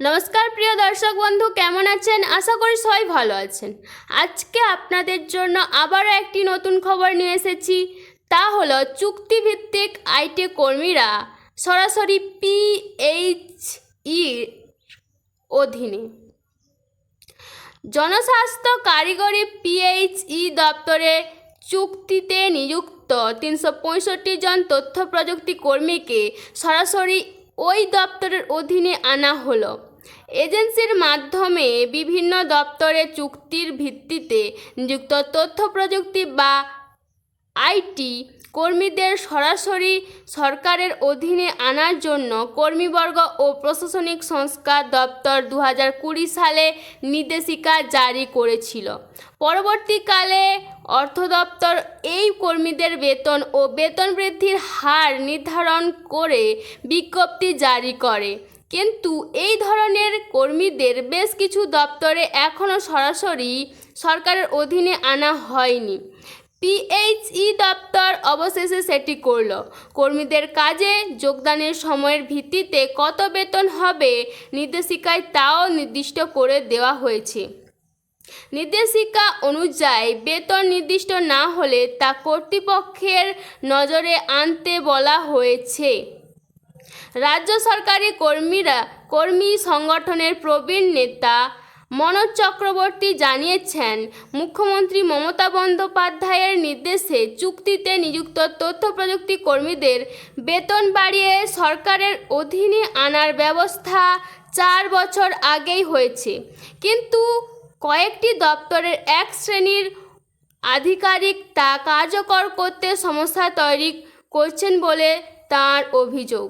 নমস্কার প্রিয় দর্শক বন্ধু, কেমন আছেন? আশা করি সবাই ভালো আছেন। আজকে আপনাদের জন্য আবারও একটি নতুন খবর নিয়ে এসেছি। তা হলো চুক্তিভিত্তিক আইটি কর্মীরা সরাসরি পিএইচ ইর অধীনে জনস্বাস্থ্য কারিগরি পিএইচই দপ্তরে চুক্তিতে নিযুক্ত তিনশো পঁয়ষট্টি জন তথ্য প্রযুক্তি কর্মীকে সরাসরি ওই দপ্তরের অধীনে আনা হলো। এজেন্সির মাধ্যমে বিভিন্ন দপ্তরে চুক্তির ভিত্তিতে নিযুক্ত তথ্য প্রযুক্তি বা আইটি কর্মীদের সরাসরি সরকারের অধীনে আনার জন্য কর্মীবর্গ ও প্রশাসনিক সংস্কার দপ্তর দু হাজার কুড়ি সালে নির্দেশিকা জারি করেছিল। পরবর্তীকালে অর্থ দপ্তর এই কর্মীদের বেতন ও বেতন বৃদ্ধির হার নির্ধারণ করে বিজ্ঞপ্তি জারি করে। কিন্তু এই ধরনের কর্মীদের বেশ কিছু দপ্তরে এখনও সরাসরি সরকারের অধীনে আনা হয়নি। পিএইচই দপ্তর অবশেষে সেটি করল। কর্মীদের কাজে যোগদানের সময়ের ভিত্তিতে কত বেতন হবে নির্দেশিকায় তাও নির্দিষ্ট করে দেওয়া হয়েছে। নির্দেশিকা অনুযায়ী বেতন নির্দিষ্ট না হলে তা কর্তৃপক্ষের নজরে আনতে বলা হয়েছে। রাজ্য সরকারি কর্মীরা, কর্মী সংগঠনের প্রবীণ নেতা মনোজ চক্রবর্তী জানিয়েছেন, মুখ্যমন্ত্রী মমতা বন্দ্যোপাধ্যায়ের নির্দেশে চুক্তিতে নিযুক্ত তথ্য প্রযুক্তি কর্মীদের বেতন বাড়িয়ে সরকারের অধীনে আনার ব্যবস্থা চার বছর আগেই হয়েছে। কিন্তু কয়েকটি দপ্তরের এক শ্রেণির আধিকারিক তা কার্যকর করতে সমস্যা তৈরি করছেন বলে তার অভিযোগ।